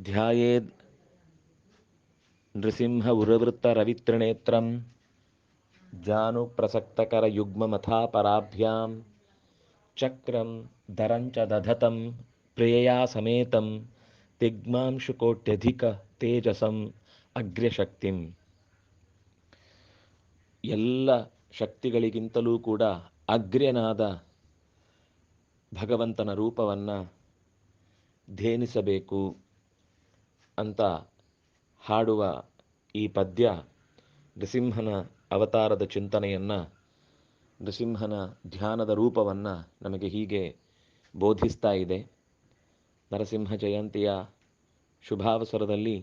ಧ್ಯಾಯೇದ್ ನೃಸಿಂಹ ಉರವೃತ್ತರವಿತ್ರಿನೇತ್ರಂ ಜಾನುಪ್ರಸಕ್ತಕರಯುಗ್ಮಮಥಾಪರಾಭ್ಯಾಂ ಚಕ್ರಂ ದರಂಚ ದಧತಂ ಪ್ರೇಯಾ ಸಮೇತಂ ತಿಗ್ಮಾಂಶುಕೋಟ್ಯಧಿಕ ತೇಜಸಂ ಅಗ್ರ್ಯಶಕ್ತಿಂ ಎಲ್ಲ ಶಕ್ತಿಗಳಿಗಿಂತಲೂ ಕೂಡ ಅಗ್ರ್ಯನಾದ ಭಗವಂತನ ರೂಪವನ್ನು ಧ್ಯೇನಿಸಬೇಕು. ಅಂತ ಹಾಡುವ ಈ ಪದ್ಯ ನೃಸಿಂಹನ ಅವತಾರದ ಚಿಂತನೆಯನ್ನು, ನೃಸಿಂಹನ ಧ್ಯಾನದ ರೂಪವನ್ನು ನಮಗೆ ಹೀಗೆ ಬೋಧಿಸ್ತಾ ಇದೆ. ನರಸಿಂಹ ಜಯಂತಿಯ ಶುಭಾವಸರದಲ್ಲಿ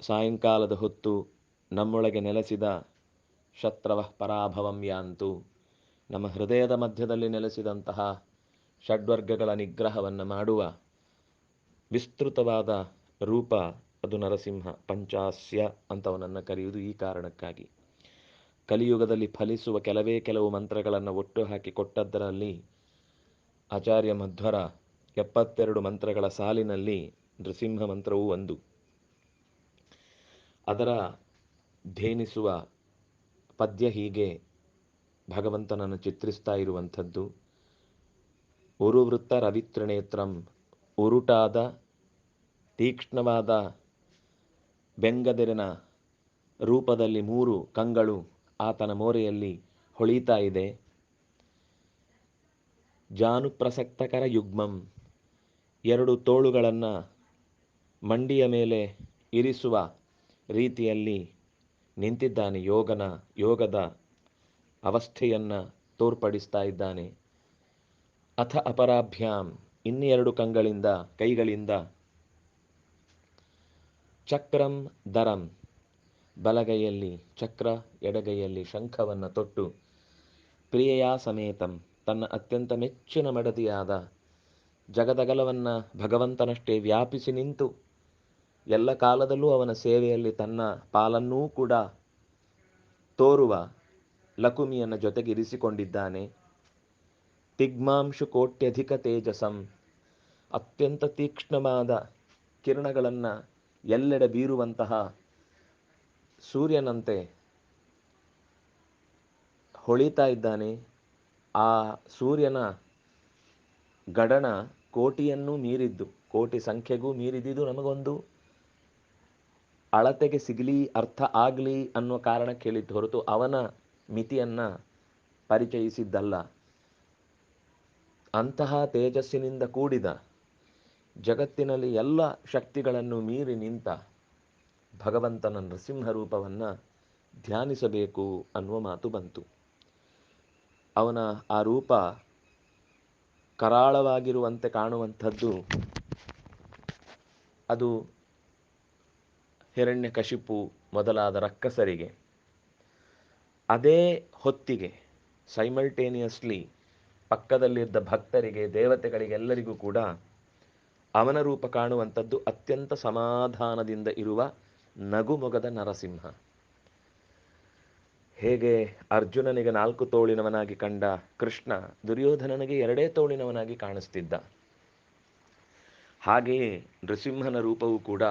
ಸಾಯಂಕಾಲದ ಹೊತ್ತು ನಮ್ಮೊಳಗೆ ನೆಲೆಸಿದ ಶತ್ರವ ಪರಾಭವಂ ಯಾಂತು, ನಮ್ಮ ಹೃದಯದ ಮಧ್ಯದಲ್ಲಿ ನೆಲೆಸಿದಂತಹ ಷಡ್ವರ್ಗಗಳ ನಿಗ್ರಹವನ್ನು ಮಾಡುವ ವಿಸ್ತೃತವಾದ ರೂಪ ಅದು ನರಸಿಂಹ, ಪಂಚಾಸ್ಯ ಅಂತವನನ್ನು ಕರೆಯುವುದು ಈ ಕಾರಣಕ್ಕಾಗಿ. ಕಲಿಯುಗದಲ್ಲಿ ಫಲಿಸುವ ಕೆಲವೇ ಕೆಲವು ಮಂತ್ರಗಳನ್ನು ಒಟ್ಟು ಹಾಕಿ ಕೊಟ್ಟದ್ದರಲ್ಲಿ ಆಚಾರ್ಯ ಮಧ್ವರ ಎಪ್ಪತ್ತೆರಡು ಮಂತ್ರಗಳ ಸಾಲಿನಲ್ಲಿ ನೃಸಿಂಹ ಮಂತ್ರವೂ ಒಂದು. ಅದರ ಧ್ಯೇನಿಸುವ ಪದ್ಯ ಹೀಗೆ ಭಗವಂತನನ್ನು ಚಿತ್ರಿಸ್ತಾ ಇರುವಂಥದ್ದು. ಉರುವೃತ್ತ ರವಿತ್ರಿನೇತ್ರಂ ಉರುಟಾದ, ತೀಕ್ಷ್ಣವಾದ ಬೆಂಗದಿರಿನ ರೂಪದಲ್ಲಿ ಮೂರು ಕಂಗಳು ಆತನ ಮೋರೆಯಲ್ಲಿ ಹೊಳಿತಾ ಇದೆ. ಜಾನುಪ್ರಸಕ್ತಕರ ಯುಗ್ಮಂ. ಎರಡು ತೋಳುಗಳನ್ನು ಮಂಡಿಯ ಮೇಲೆ ಇರಿಸುವ ರೀತಿಯಲ್ಲಿ ನಿಂತಿದ್ದಾನೆ ಯೋಗನ, ಯೋಗದ ಅವಸ್ಥೆಯನ್ನು ತೋರ್ಪಡಿಸ್ತಾ ಇದ್ದಾನೆ. ಅಥ ಅಪರಾಭ್ಯಾಂ. ಇನ್ನೆರಡು ಕಂಗಳಿಂದ, ಕೈಗಳಿಂದ. ಚಕ್ರಂ ದರಂ. ಬಲಗೈಯಲ್ಲಿ ಚಕ್ರ, ಎಡಗೈಯಲ್ಲಿ ಶಂಖವನ್ನು ತೊಟ್ಟು ಪ್ರಿಯೆಯ ಸಮೇತಂ, ತನ್ನ ಅತ್ಯಂತ ಮೆಚ್ಚಿನ ಮಡದಿಯಾದ ಜಗದಗಲವನ್ನು ಭಗವಂತನಷ್ಟೇ ವ್ಯಾಪಿಸಿ ನಿಂತು, ಎಲ್ಲ ಕಾಲದಲ್ಲೂ ಅವನ ಸೇವೆಯಲ್ಲಿ ತನ್ನ ಪಾಲನ್ನೂ ಕೂಡ ತೋರುವ ಲಕುಮಿಯನ್ನು ಜೊತೆಗಿರಿಸಿಕೊಂಡಿದ್ದಾನೆ. ತಿಗ್ಮಾಂಶು ಕೋಟ್ಯಧಿಕ ತೇಜಸಂ. ಅತ್ಯಂತ ತೀಕ್ಷ್ಣವಾದ ಕಿರಣಗಳನ್ನು ಎಲ್ಲೆಡೆ ಬೀರುವಂತಹ ಸೂರ್ಯನಂತೆ ಹೊಳಿತಾ ಇದ್ದಾನೆ. ಆ ಸೂರ್ಯನ ಗಡಣ ಕೋಟಿಯನ್ನೂ ಮೀರಿದ್ದು, ಕೋಟಿ ಸಂಖ್ಯೆಗೂ ಮೀರಿದಿದ್ದು ನಮಗೊಂದು ಅಳತೆಗೆ ಸಿಗಲಿ, ಅರ್ಥ ಆಗಲಿ ಅನ್ನೋ ಕಾರಣ ಕೇಳಿದ್ದು ಹೊರತು ಅವನ ಮಿತಿಯನ್ನು ಪರಿಚಯಿಸಿದ್ದಲ್ಲ. ಅಂತಹ ತೇಜಸ್ಸಿನಿಂದ ಕೂಡಿದ ಜಗತ್ತಿನಲ್ಲಿ ಎಲ್ಲ ಶಕ್ತಿಗಳನ್ನು ಮೀರಿ ನಿಂತ ಭಗವಂತನ ನೃಸಿಂಹ ರೂಪವನ್ನು ಧ್ಯಾನಿಸಬೇಕು ಅನ್ನುವ ಮಾತು ಬಂತು. ಅವನ ಆ ರೂಪ ಕರಾಳವಾಗಿರುವಂತೆ ಕಾಣುವಂಥದ್ದು ಅದು ಹಿರಣ್ಯ ಕಶಿಪು ಮೊದಲಾದ ರಕ್ಕಸರಿಗೆ. ಅದೇ ಹೊತ್ತಿಗೆ ಸೈಮಲ್ಟೇನಿಯಸ್ಲಿ ಪಕ್ಕದಲ್ಲಿದ್ದ ಭಕ್ತರಿಗೆ, ದೇವತೆಗಳಿಗೆಲ್ಲರಿಗೂ ಕೂಡ ಅವನ ರೂಪ ಕಾಣುವಂಥದ್ದು ಅತ್ಯಂತ ಸಮಾಧಾನದಿಂದ ಇರುವ ನಗುಮೊಗದ ನರಸಿಂಹ. ಹೇಗೆ ಅರ್ಜುನನಿಗೆ ನಾಲ್ಕು ತೋಳಿನವನಾಗಿ ಕಂಡ ಕೃಷ್ಣ ದುರ್ಯೋಧನನಿಗೆ ಎರಡೇ ತೋಳಿನವನಾಗಿ ಕಾಣಿಸ್ತಿದ್ದ. ಹಾಗೆಯೇ ನೃಸಿಂಹನ ರೂಪವು ಕೂಡ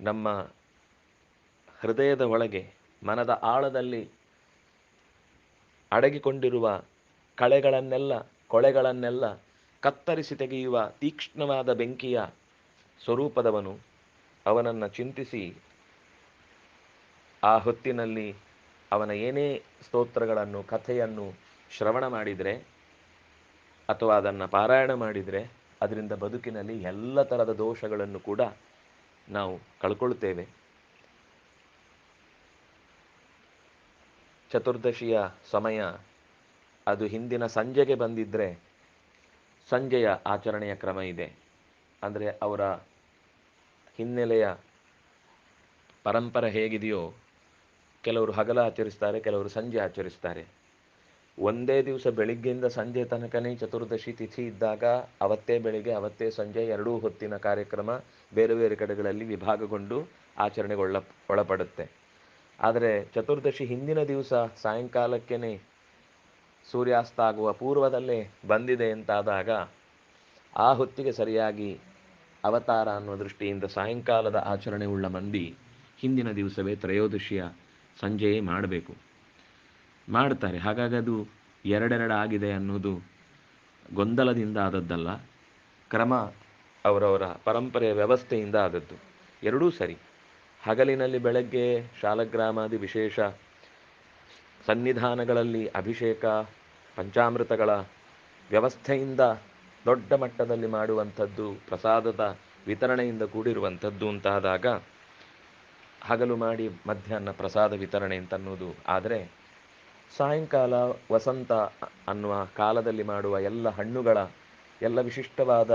ನಮ್ಮ ಹೃದಯದ ಒಳಗೆ, ಮನದ ಆಳದಲ್ಲಿ ಅಡಗಿಕೊಂಡಿರುವ ಕಳೆಗಳನ್ನೆಲ್ಲ, ಕೊಳೆಗಳನ್ನೆಲ್ಲ ಕತ್ತರಿಸಿ ತೆಗೆಯುವ ತೀಕ್ಷ್ಣವಾದ ಬೆಂಕಿಯ ಸ್ವರೂಪದವನು ಅವನನ್ನು ಚಿಂತಿಸಿ ಆ ಹೊತ್ತಿನಲ್ಲಿ ಅವನ ಏನೇ ಸ್ತೋತ್ರಗಳನ್ನು, ಕಥೆಯನ್ನು ಶ್ರವಣ ಮಾಡಿದರೆ ಅಥವಾ ಅದನ್ನು ಪಾರಾಯಣ ಮಾಡಿದರೆ ಅದರಿಂದ ಬದುಕಿನಲ್ಲಿ ಎಲ್ಲ ಥರದ ದೋಷಗಳನ್ನು ಕೂಡ ನಾವು ಕಳ್ಕೊಳ್ತೇವೆ. ಚತುರ್ದಶಿಯ ಸಮಯ ಅದು ಹಿಂದಿನ ಸಂಜೆಗೆ ಬಂದಿದ್ದರೆ ಸಂಜೆಯ ಆಚರಣೆಯ ಕ್ರಮ ಇದೆ. ಅಂದರೆ ಅವರ ಹಿನ್ನೆಲೆಯ ಪರಂಪರೆ ಹೇಗಿದೆಯೋ, ಕೆಲವರು ಹಗಲ ಆಚರಿಸ್ತಾರೆ, ಕೆಲವರು ಸಂಜೆ ಆಚರಿಸ್ತಾರೆ. ಒಂದೇ ದಿವಸ ಬೆಳಿಗ್ಗೆಯಿಂದ ಸಂಜೆ ತನಕನೇ ಚತುರ್ದಶಿ ತಿಥಿ ಇದ್ದಾಗ ಅವತ್ತೇ ಬೆಳಿಗ್ಗೆ, ಅವತ್ತೇ ಸಂಜೆ ಎರಡೂ ಹೊತ್ತಿನ ಕಾರ್ಯಕ್ರಮ ಬೇರೆ ಬೇರೆ ಕಡೆಗಳಲ್ಲಿ ವಿಭಾಗಗೊಂಡು ಆಚರಣೆಗೊಳ್ಳ, ಒಳಪಡುತ್ತೆ. ಆದರೆ ಚತುರ್ದಶಿ ಹಿಂದಿನ ದಿವಸ ಸಾಯಂಕಾಲಕ್ಕೇ ಸೂರ್ಯಾಸ್ತ ಆಗುವ ಪೂರ್ವದಲ್ಲೇ ಬಂದಿದೆ ಅಂತಾದಾಗ ಆ ಹೊತ್ತಿಗೆ ಸರಿಯಾಗಿ ಅವತಾರ ಅನ್ನುವ ದೃಷ್ಟಿಯಿಂದ ಸಾಯಂಕಾಲದ ಆಚರಣೆ ಉಳ್ಳ ಮಂದಿ ಹಿಂದಿನ ದಿವಸವೇ ತ್ರಯೋದಶಿಯ ಸಂಜೆಯೇ ಮಾಡಬೇಕು. ಮಾಡ್ತಾರೆ ಹಾಗಾಗಿ ಅದು ಎರಡೆರಡು ಆಗಿದೆ ಅನ್ನೋದು ಗೊಂದಲದಿಂದ ಆದದ್ದಲ್ಲ. ಕ್ರಮ ಅವರವರ ಪರಂಪರೆಯ ವ್ಯವಸ್ಥೆಯಿಂದ ಆದದ್ದು. ಎರಡೂ ಸರಿ. ಹಗಲಿನಲ್ಲಿ ಬೆಳಗ್ಗೆ ಶಾಲಗ್ರಾಮಾದಿ ವಿಶೇಷ ಸನ್ನಿಧಾನಗಳಲ್ಲಿ ಅಭಿಷೇಕ, ಪಂಚಾಮೃತಗಳ ವ್ಯವಸ್ಥೆಯಿಂದ ದೊಡ್ಡ ಮಟ್ಟದಲ್ಲಿ ಮಾಡುವಂಥದ್ದು, ಪ್ರಸಾದದ ವಿತರಣೆಯಿಂದ ಕೂಡಿರುವಂಥದ್ದು ಅಂತಾದಾಗ ಹಗಲು ಮಾಡಿ ಮಧ್ಯಾಹ್ನ ಪ್ರಸಾದ ವಿತರಣೆ ಅಂತನ್ನುವುದು. ಆದರೆ ಸಾಯಂಕಾಲ ವಸಂತ ಅನ್ನುವ ಕಾಲದಲ್ಲಿ ಮಾಡುವ ಎಲ್ಲ ಹಣ್ಣುಗಳ, ಎಲ್ಲ ವಿಶಿಷ್ಟವಾದ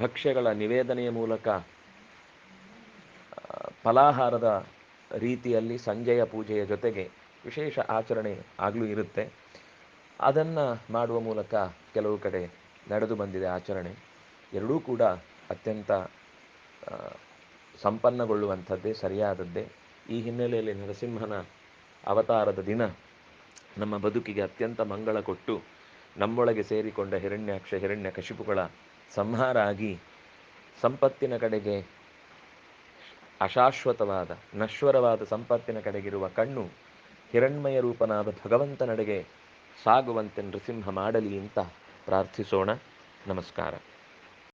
ಭಕ್ಷ್ಯಗಳ ನಿವೇದನೆಯ ಮೂಲಕ ಫಲಾಹಾರದ ರೀತಿಯಲ್ಲಿ ಸಂಜೆಯ ಪೂಜೆಯ ಜೊತೆಗೆ ವಿಶೇಷ ಆಚರಣೆ ಆಗಲೂ ಇರುತ್ತೆ. ಅದನ್ನು ಮಾಡುವ ಮೂಲಕ ಕೆಲವು ಕಡೆ ನಡೆದು ಬಂದಿದೆ ಆಚರಣೆ. ಎರಡೂ ಕೂಡ ಅತ್ಯಂತ ಸಂಪನ್ನಗೊಳ್ಳುವಂಥದ್ದೇ, ಸರಿಯಾದದ್ದೇ. ಈ ಹಿನ್ನೆಲೆಯಲ್ಲಿ ನರಸಿಂಹನ ಅವತಾರದ ದಿನ ನಮ್ಮ ಬದುಕಿಗೆ ಅತ್ಯಂತ ಮಂಗಳ ಕೊಟ್ಟು ನಮ್ಮೊಳಗೆ ಸೇರಿಕೊಂಡ ಹಿರಣ್ಯಾಕ್ಷ, ಹಿರಣ್ಯ ಕಶಿಪುಗಳ ಸಂಹಾರ ಆಗಿ ಸಂಪತ್ತಿನ ಕಡೆಗೆ ಅಶಾಶ್ವತವಾದ, ನಶ್ವರವಾದ ಸಂಪತ್ತಿನ ಕಡೆಗಿರುವ ಕಣ್ಣು ಹಿರಣ್ಮಯ ರೂಪನಾದ ಭಗವಂತನಡೆಗೆ ಸಾಗುವಂತೆ ನೃಸಿಂಹ ಮಾಡಲಿ ಅಂತ ಪ್ರಾರ್ಥಿಸೋಣ. ನಮಸ್ಕಾರ.